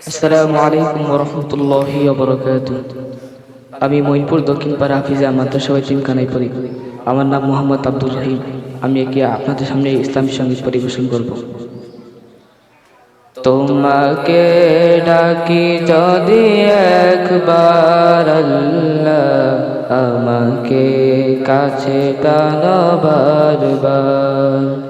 আসসালামু আলাইকুম রহমতুল্লাহি আমি মইনপুর দক্ষিণ পাড়া হাফিজা মাদ্রাসা চিমখানায় পড়ি। আমার নাম মোহাম্মদ আব্দুল রহিম। আমি একে আপনাদের সামনে ইসলামী সংগীত পরিবেশন করব। তোমাকে ডাকি যদি একবার আল্লাহ আমাকে কাছে টানো বারবার।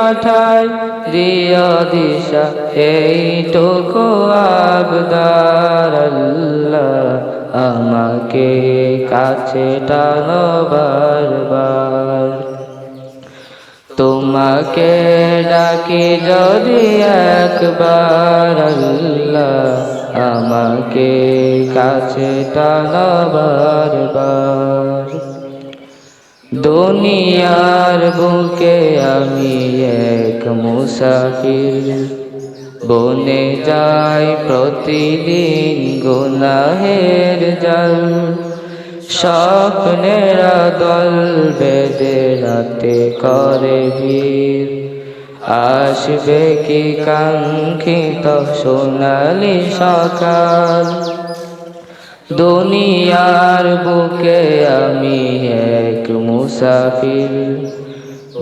ঠাই দিয়া দিশা, এইটুকু আবদার আল্লাহ আমাকে কাছে টানো বারবার। তোমাকে ডাকি যদি একবার আল্লাহ আমাকে কাছে টানা বারবার। দুনিয়ার বুকে আমি এক মুসাফির। বনে যাই প্রতিদিন গুনাহের জল। স্বপ্নেরা দল বেদে রাতে করে ভিড়। আসবে কি কাঙ্ক্ষিত সোনালি সকাল? দুনিয়ার বুকে আমি এক মুসাফির।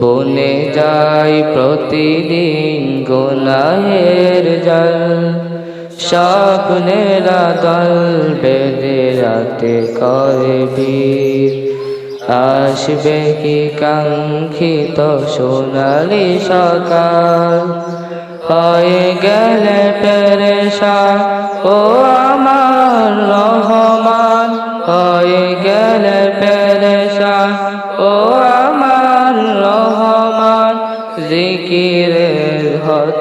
বনে যাই প্রতিদিন গোনাহের জল। স্বপ্নেরা দল বেদে রাতে করে বীর। আসবে কি কাঙ্ক্ষিত সোনালি সকাল? হয়ে গেলে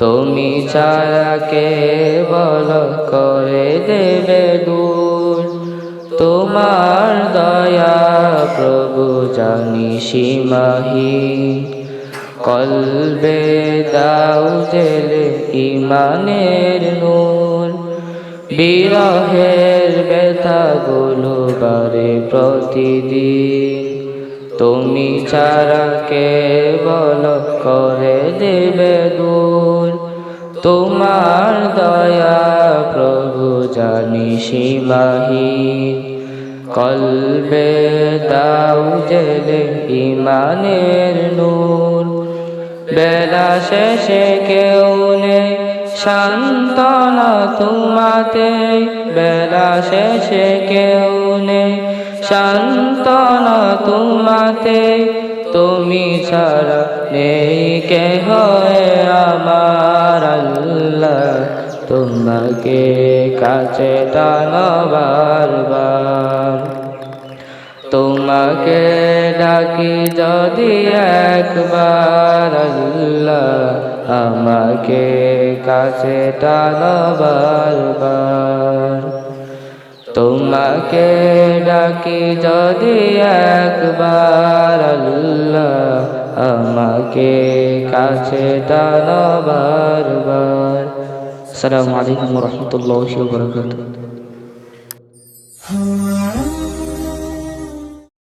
তুমি ছাড়াকে বল করে দেবে দূর, তোমার দয়া প্রভু জানি সীমাহি কলবে দাও জেলে ইমানের নূর, বিরহের ব্যথাগুলো বারে প্রতিদিন। তুমি ছাড়া কে বল করে দেবে দূর? তোমার দয়া প্রভু জানি সীমাহীন কলবে দাও জেলে ইমানের নূর। বেলা শেষে কেউ নেই শান্তনা তোমাতে। বেলা শেষে কেউ নেই শান্তনা তোমাতে তুমি ছাড়া নেই কে হয় আমার তোমাকে কাছে টানো বারবার তোমাকে ডাকি যদি একবার আমাকে কাছে টানো বারবার তোমাকে ডাকি যদি একবার আল্লাহ আমাকে কাছে টানো বারবার আসসালামু আলাইকুম রহমতুল্লাহ বরকাত